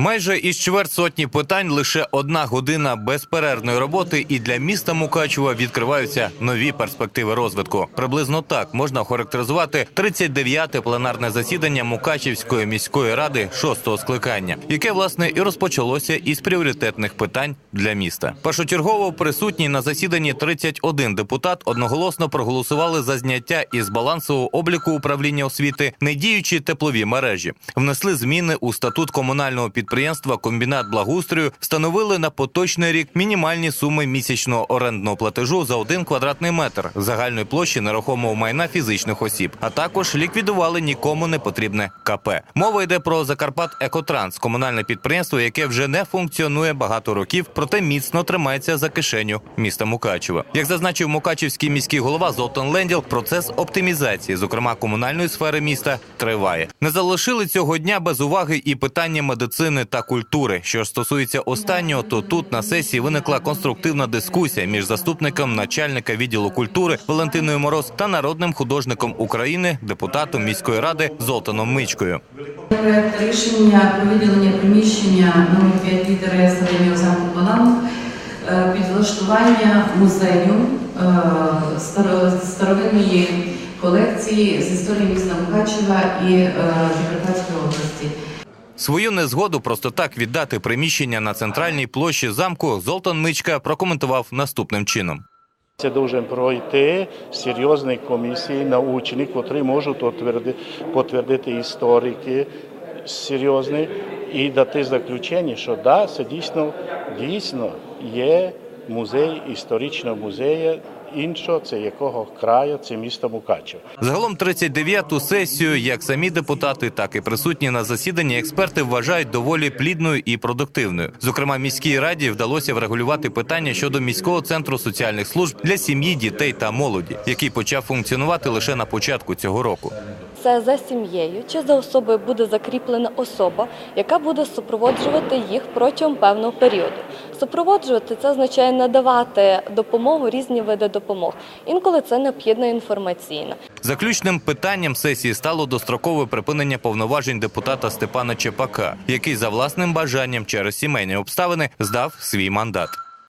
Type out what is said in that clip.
Майже із чверть сотні питань лише одна година безперервної роботи, і для міста Мукачева відкриваються нові перспективи розвитку. Приблизно так можна охарактеризувати 39-те пленарне засідання Мукачівської міської ради шостого скликання, яке власне і розпочалося із пріоритетних питань для міста. Першочергово присутні на засіданні 31 депутат одноголосно проголосували за зняття із балансового обліку управління освіти недіючі теплові мережі, внесли зміни у статут комунального підприємства Комбінат благоустрою, встановили на поточний рік мінімальні суми місячного орендного платежу за один квадратний метр загальної площі нерухомого майна фізичних осіб, а також ліквідували нікому не потрібне КП. Мова йде про Закарпат Екотранс, комунальне підприємство, яке вже не функціонує багато років, проте міцно тримається за кишеню міста Мукачева. Як зазначив Мукачівський міський голова Золтан Ленділ, процес оптимізації, зокрема комунальної сфери міста, триває. Не залишили цього дня без уваги і питання медицини та культури. Що стосується останнього, то тут на сесії виникла конструктивна дискусія між заступником начальника відділу культури Валентиною Мороз та народним художником України, депутатом міської ради Золтаном Мичкою. Проект рішення про виділення приміщення номер 5 літери Саренів замку Бананов е, під музею е, старовинної колекції з історії міста Мукачева і е, Закарпатської області. Свою незгоду просто так віддати приміщення на центральній площі замку Золтан Мичка прокоментував наступним чином. Це должен пройти серйозні комісії научні, котрі можуть отверди- потвердити історики серйозні і дати заключення, що да, це дійсно, дійсно є музей історичного музею іншого, це якого краю, це місто Мукачево. Загалом 39-ту сесію, як самі депутати, так і присутні на засіданні, експерти вважають доволі плідною і продуктивною. Зокрема, міській раді вдалося врегулювати питання щодо міського центру соціальних служб для сім'ї, дітей та молоді, який почав функціонувати лише на початку цього року. Це за сім'єю чи за особою буде закріплена особа, яка буде супроводжувати їх протягом певного періоду. Супроводжувати це означає надавати допомогу різні види допомог. Інколи це необхідна інформаційна. Заключним питанням сесії стало дострокове припинення повноважень депутата Степана Чепака, який за власним бажанням через сімейні обставини здав свій мандат.